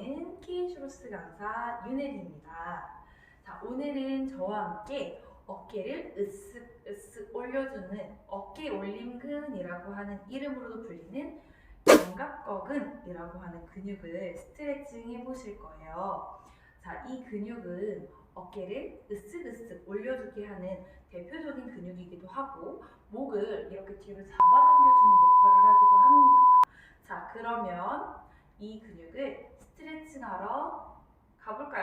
저는 K슈로스 강사 윤혜리입니다. 자, 오늘은 저와 함께 어깨를 으쓱 으쓱 올려주는 어깨 올림근이라고 하는 이름으로도 불리는 견갑거근이라고 하는 근육을 스트레칭 해보실 거예요. 자, 이 근육은 어깨를 으쓱으쓱 올려주게 하는 대표적인 근육이기도 하고 목을 이렇게 뒤로 잡아당겨주는 역할을 하기도 합니다. 자, 그러면 이 근육을 스트레칭하러 가볼까요?